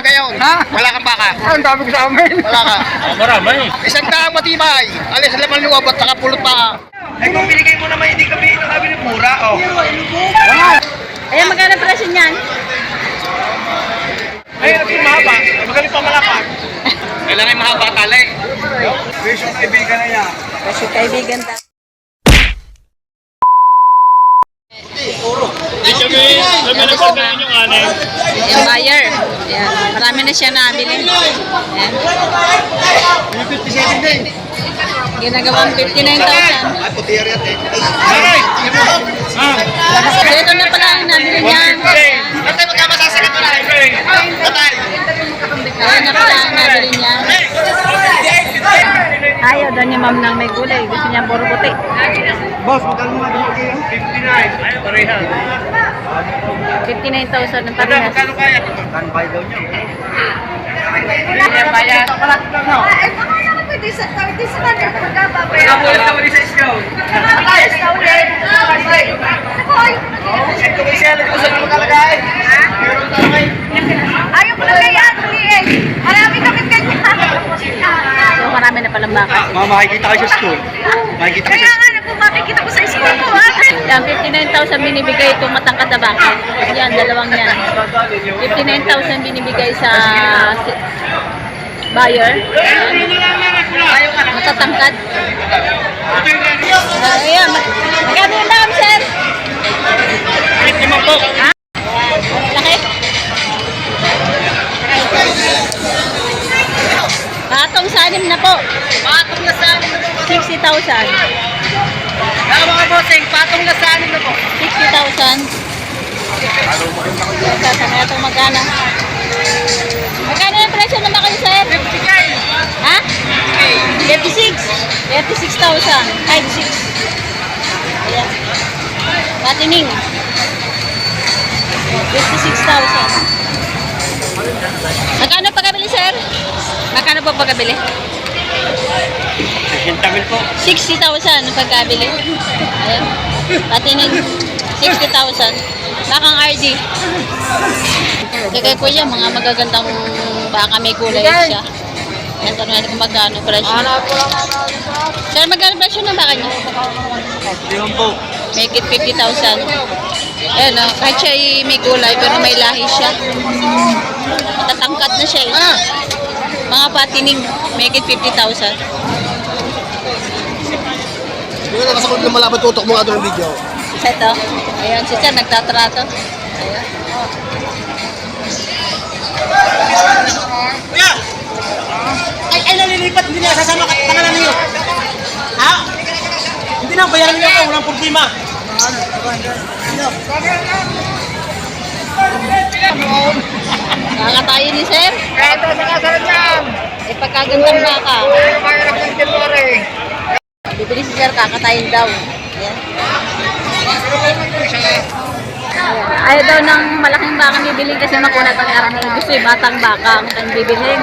gagayon. Ha? Wala kang baka. Ah, ang dami ko sa amin. Wala ka. Oh, marami. Isang daang matibay. Alis laman luwab at nakapulot pa. Eh kung binigay mo naman, hindi kami nakabili mura, oh. Ayan, magkano presyo niyan? Ay, yung mahaba. Magaling pa malapad. Kailangan mahaba tali. Presyo kaibigan na yan. Kasi kaibigan ta. Hindi kami, kami nagsasabihin yung anay. Yung buyer. Marami na siya nabili. Ayan. 57 din. Ginagawang 59,000. Ay, puti yan! Ah, So, ito na pala ang nabili niya. Tatay, magkamasasagat mo na. Tatay. Ayan na pala ang nabili niya. Ayaw daw ni ma'am ng may gulay. Gusto niya puro puti. Boss, magkano mo binigay yung 59? Ay, pareha. 59,000 ang parehas. magkano kaya? Tanbay daw niya. Bayad. Nakabulat ka ulit sa scout. Ito kasi alam ko saan makalagay. Ayaw ko na kaya, eh. Marami kami ganyan. So, marami na palang baka. Ma, makikita kayo sa school. Makikita kayo Kaya sa nga, naku, makikita ko sa school ko, ha? Yan, 59,000 binibigay itong matangkad na baka. Yan, dalawang yan. 59,000 binibigay sa buyer. Matatangkad. Uh, ayan, mag- magkano yung dam, sir? Po. Laki? Patong sa anim na po. Patong na sa amin na po. 60,000. Kaya mga bossing, patong na sa amin na po. 60,000. Sasama na itong magkano. Yung presyo naman kayo, sir? 50k. Ha? 56. 56,000. 56. Ayan. Patining. 56,000. Magkano pagkabili, sir? Magkano po pagkabili? 60 mil po. 60,000 ang pagkabili. Ayan. Patining. 60,000. Bakang RD. Kaya kuya, mga magagandang baka may kulay siya. Yan, tanong natin kung magkano presyo. Sir, magkano presyo ng baka niya? Yun po. May kit 50,000. Ayan, oh, kahit siya ay may kulay, pero may lahi siya. Matatangkat na siya eh. Mga patining, may kit 50,000. Hindi ko nakasakot ng malaban tutok mo nga doon ng video. Ito. Ayan, si Sir, nagtatrato. Ayan. Kuya! Ay, ay, nalilipat. Hindi na sasama ka. Pangalan niyo. Ha? Hindi na, bayaran niyo ako. Walang problema. Nakakatayo ni Sir. Kaya ito sa kasalan niyan. Eh, pagkagandang baka. Ay, mahirap ng January. Bibili si Sir, kakatayin daw. Ayan. Ayaw daw ng malaking baka bibili kasi makunat ang karne. Gusto yung batang baka ang kanyang bibilhin.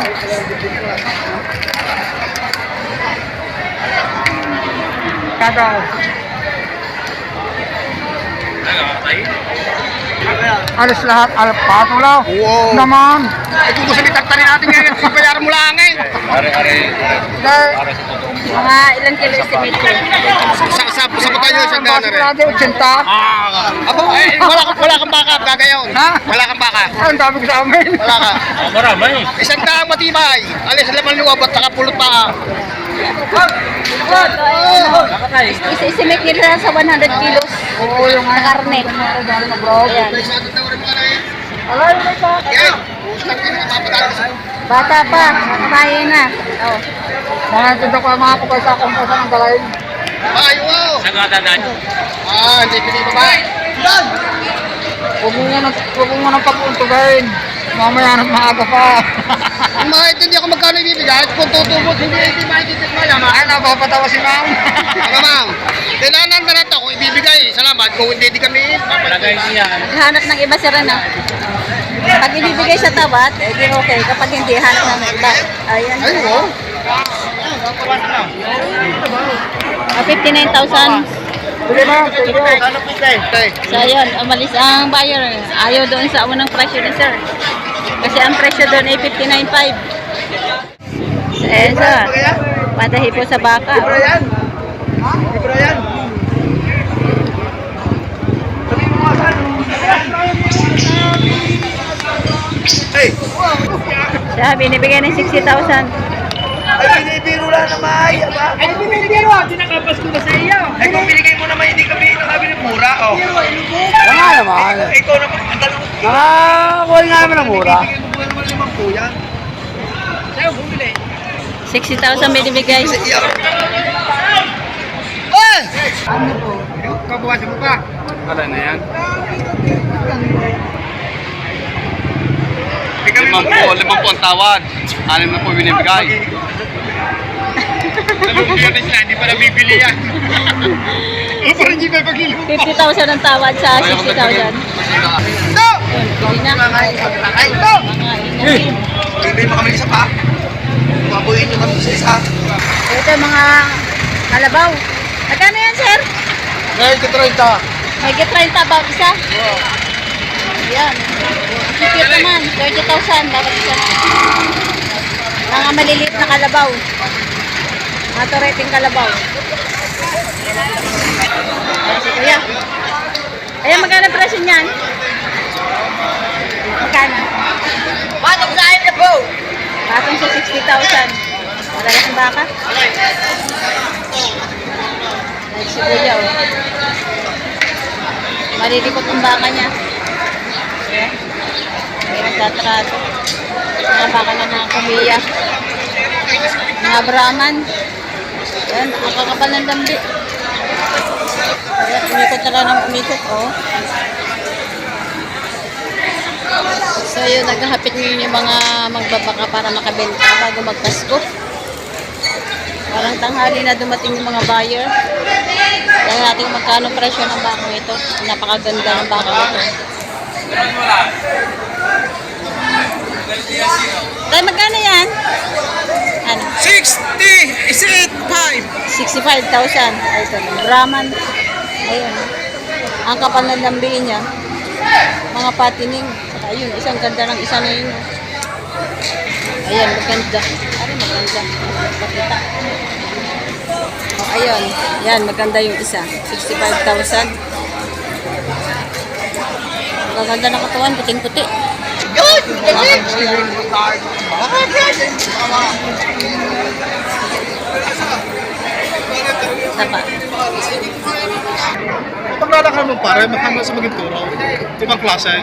Kagaw. Alis lahat. Al pato lang. Wow. Naman. Ay, kung gusto nitaktarin natin ngayon, bayaran mo lang eh. Dahil, Mga ilang kilo estimate ko. Sa, sa, sa mata nyo, isang daan na rin. Basigurado, 80. Ah, abo, eh, wala, kang- wala kang baka, gagayon. Ha? Wala kang baka. Ah, ang dami ko sa amin. Wala ka. Marami. Isang daang matibay. Alis laman luwab at nakapulot pa. Isa-estimate nila sa 100 kilos. Oo, yung Na karne. Ayan. Na sa Bata pa, nakatayo na. Oh. Mga tinda ko ang mga kapay sa akong pusa ng dalay. Ay, wow. Sa gatadan. Ah, hindi pili pa ba? Yan. Huwag mo nga nang- huwag mo nang. Mamaya na maaga pa. Ang mahintindi ako magkano ibibigay. Kung tutubos, hindi hindi mahintindi ko yaman. Ay, napapatawa si ma'am. Ano ma'am? Kailangan na nato kung ibibigay. Salamat. Kung hindi, di kami. Papalagay niya. Hanap ng iba si Rana. Pag ibibigay sa tabat, eh di okay. Kapag hindi, hanap ng iba. Ayan. Ay, wow. Ah, 59,000. Sige ma'am. Ano pwede? Okay. So, ayun, umalis ang buyer. Ayaw doon sa unang presyo ni sir. Kasi ang presyo doon ay 59.5. Sa ESA, padahi po sa baka. Libre yan. Libre yan. Hey! Siya, binibigay ng 60,000. Ay, binibiro lang naman. Aba. Ay, binibiro! Dinakapas ko na sa iyo! Ay, kung binigay mo naman, hindi kami nakabili mura, oh. Wala naman. Ikaw naman, ang tanong. Nakakuha nga naman ang mura. Binibigay mo limang kuya. Sa'yo, bumili. 60,000 binibigay. Iyak. Ano po? Kabawasan mo pa. Wala na yan. Limang po, limang po ang tawad. Anim na po binibigay. Nalugi na sila, hindi pa nabibili yan. Ano pa rin hindi pa pag 50,000 ang tawad sa 60,000. Yun, hindi na. Mga ingay. Bibili mo kami isa pa. Pabuhin nyo kami sa isa. Ito mga kalabaw. Magkano yan, sir? Ito 30. May get 30 ba isa? Yan. Cute naman. 30,000 dapat isa. Mga maliliit na kalabaw. Mga tureting kalabaw. Ayan si Kuya. Ayan, magkano presyo niyan? Magkano? Patong sa na po. Patong sa 60,000. Malalaking baka? Ay, si Kuya, oh. Malilipot ang baka niya. Ayan. May nagtatrato. Mga baka na mga kumiya. Mga Brahman. Ayan, ang kakapal ng dambi. Ayan, umikot na lang ng umikot, oh. So yun, naghahapit ngayon yung mga magbabaka para makabenta bago magpasko. Parang tanghali na dumating yung mga buyer. Kaya natin magkano presyo ng baka ito. Napakaganda ng baka ito. Tay, magkano yan? Ano? 60! Is it 5? 65,000. Ay, ito. Brahman. Ayun. Ang kapal ng lambiin niya. Mga patining. Saka yun, isang ganda ng isa na yun. Ayan, maganda. Ano maganda? Pakita. Oh, ayun. Yan, maganda yung isa. 65,000. Maganda ng katawan, puting-puti. Good! Sapa. Paglalakad mo pare, makama sa maging turo. Ibang klase.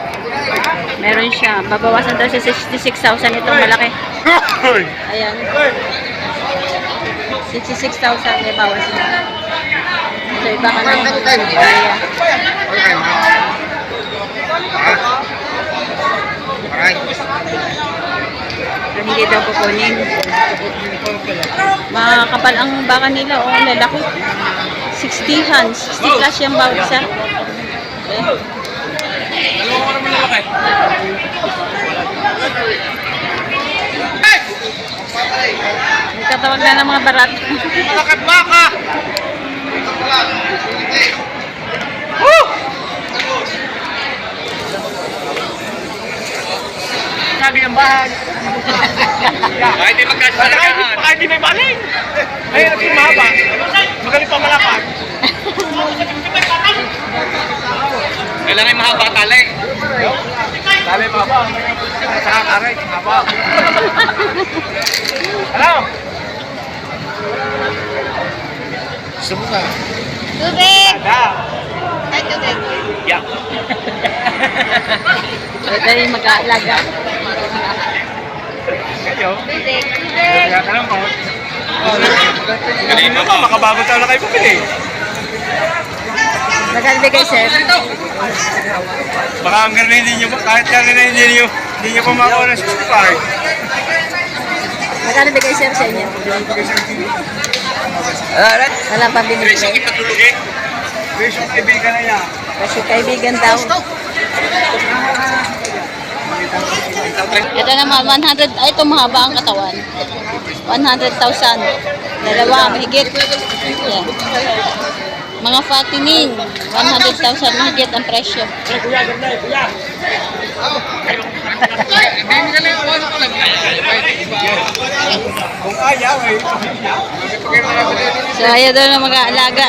Meron siya. Babawasan daw sa 66,000 itong malaki. Ayan. 66,000 may bawas na. Ito iba ka na. Ayan. Hindi daw kukunin. Makakapal ang baka nila. O, lalaki. 60 hands. 60 plus yung bawat isa. Ayan. Nagtatawag na ng mga barat. Malakad baka! Sabi ang bahay. Ay, di magkasalakahan. Ay, di may baling. Ay, ang mahaba. Magaling pa malakad. Kailangan yung mahaba tali. Dali mahaba. Saka karay, mahaba. Hello? Gusto mo ka? Tubig! Ada. Ay, tubig. Yeah. Ito yung mag-aalaga. Kayo? Tubig. Kaya ka lang po. Kanina pa, makabago tayo na kayo pumili. Magkalibigay, sir. Baka hanggang na hindi nyo, kahit hanggang na hindi nyo, hindi nyo pumakuha ng 65. Magkalibigay, sir, sa inyo. Wala pa binibigay. patulugin. Wish yung kaibigan na niya. Kasi kaibigan daw. Ito naman, 100, ay ito mahaba ang katawan. 100,000. Dalawa, mahigit. Yan. Mga fattening, 100,000 mahigit ang presyo. Ayaw. So, ayan daw ng mga alaga.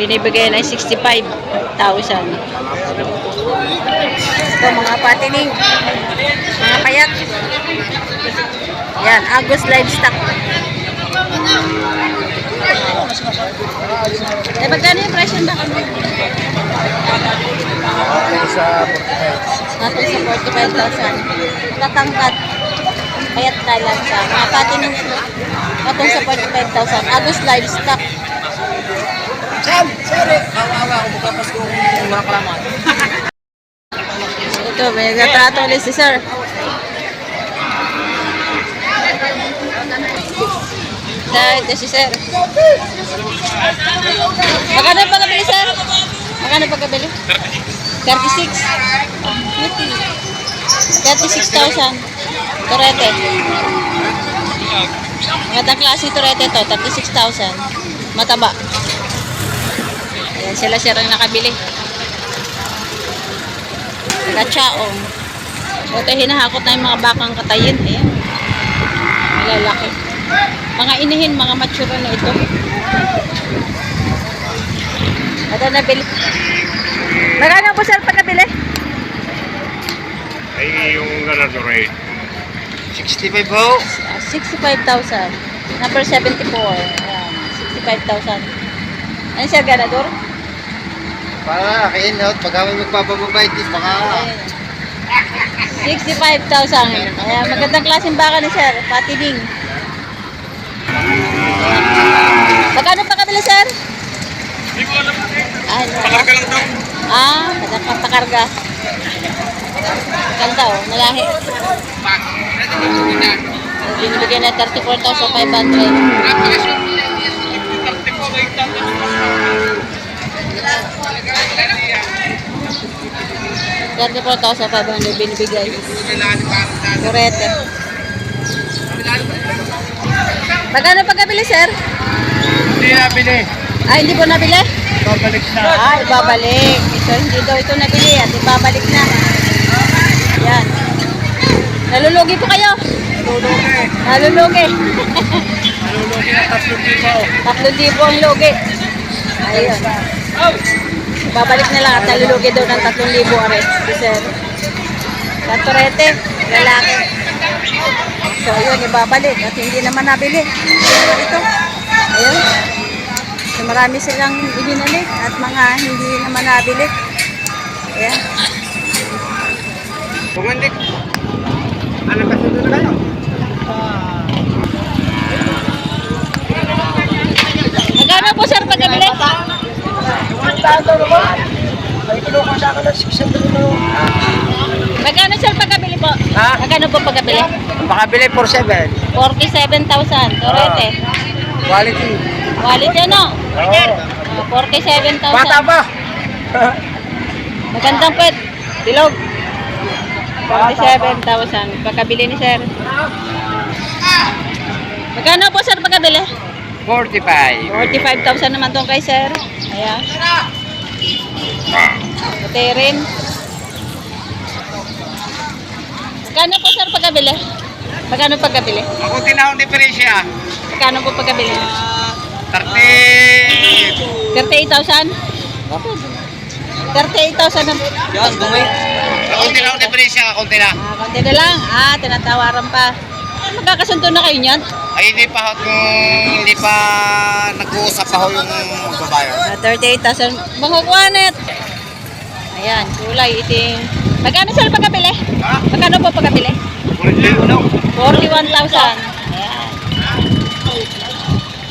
Binibigay ng 65,000. Ito, mga patining. Mga payat. Yan, Agus Livestock. Eh, magkano yung presyo ba? Natin sa 45,000. Tatangkat. Payat na lang siya. Mga patining ito. Sa 45,000. Agus Livestock. Ito, may nagtatrato ulit si sir. Sir, ito si sir. Magkano yung pagkabili, sir? Magkano yung pagkabili? 36. 36,000. Torete. Magandang klase torete to, 36,000. Mataba. Ayan, sila sir ang nakabili. Kachaong. Ito hinahakot na yung mga bakang katayin. Ayan. Malalaki. Mga inihin, mga mature na ito. Ito nabili. Magkano po sir pagkabili? Ay, yung ganun rate. 65 ho. Ah, 65,000. Number 74. Ayan. 65,000. Ano siya, ganador? Para akin, no? Pag kami magpapababay, di baka... Ayan. 65,000. Kaya magandang klaseng baka ni sir. Patining. Magkano pa kabili sir? Hindi ko alam. Ay, no. Pakarga lang daw. Ah, nagpapakarga. Ganda oh, malahi. Binibigyan na 34,500. Thirty four thousand five hundred binibigay. Kurete. Magkano pagkabili, sir? Hindi nabili. Ay, hindi po nabili? Babalik na. Ay, babalik. Ito, hindi daw ito nabili at ibabalik na. Yan. Nalulugi po kayo. Nalulugi. Nalulugi. Nalulugi na tatlong libo. Tatlong libo ang lugi. Ayun. Babalik na lang at nalulugi daw ng tatlong libo are. Si sir. Kantorete, lalaki. So, ayun, ibabalik at hindi naman nabili. Ito. Ayun. So, marami silang ibinalik at mga hindi naman nabili. Ayan. Hindi, ano sundo na kayo? Magkano po sir pagkabili? Magkano sir pagkabili po? Ha? Magkano po pagkabili? Makabili for 7. 47,000. Torete. Quality. Wallet yan o. Oo. Ah, 47,000. Bata pa. Magandang pwet. Bilog. 47,000. Pagkabili ni sir. Magkano po sir pagkabili? 45. 45,000 naman tong kay sir. Ayan. Puti rin. Magkano po sir pagkabili? Magkano pagkabili? Ako tinawang diferensya. Magkano po pagkabili? 30. 38,000? 38,000 na. Yes, bumay. Ako tinawang diferensya, ako tina. Ah, konti na lang. Ah, tinatawaran pa. Magkakasundo na kayo niyan? Ay, hindi pa kung hindi pa nag-uusap pa ho yung babayo. Ah, 38,000. Makukuhanet. Ayan, kulay itim. Magkano sir pagkabili? Ha? Magkano po pagkabili? Kulit ano? 41,000. Ayan.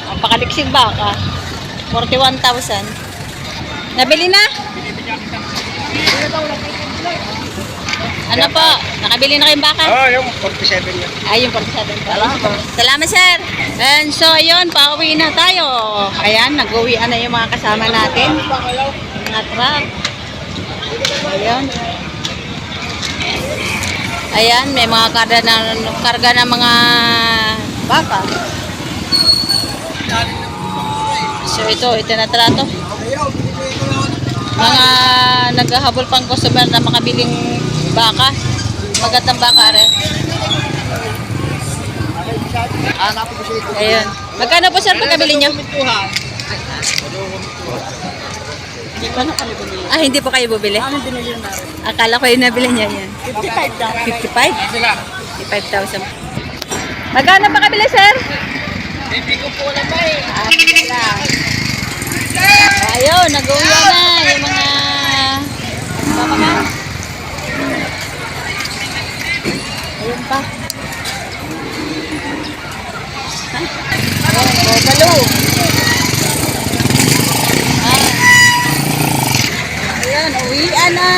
Ang pakaliksig baka. 41,000. Nabili na? Ano po? Nakabili na kayong baka? Oo, yung 47 yun. Ay, yung 47 pa. Salamat, sir. And so, ayun, pauwi na tayo. Ayan, nag-uwian na yung mga kasama natin. Mga truck. Ayun. Ayan, may mga karga na, karga na mga baka. So, ito, ito na trato. Mga naghahabol pang customer na makabiling baka. Magandang baka rin. Hanapin ko siya ito. Ayun. Magkano po sir pagkabili nyo? Hindi na kami bumili. Ah, hindi po kayo bubili? Ano binili na? Akala ko yung nabili niya yan. 55 daw. 55? Sila. 55,000. Magkano pa kabili, sir? Hindi ko po alam ba eh. Ah, wala. Ayun, nag-uwi na yung mga mga Ayun pa. Ayun, bobalo. Ah. Ayun, uwian na.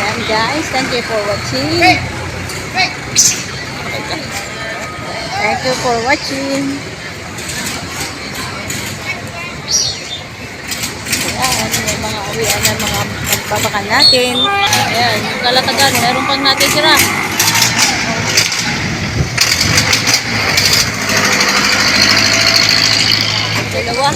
Yan guys, thank you for watching. Thank you for watching. Ayan, may mga uwian na mga magbabakan natin. Ayan, yung kalatagan, meron pang natin sira. Dalawa.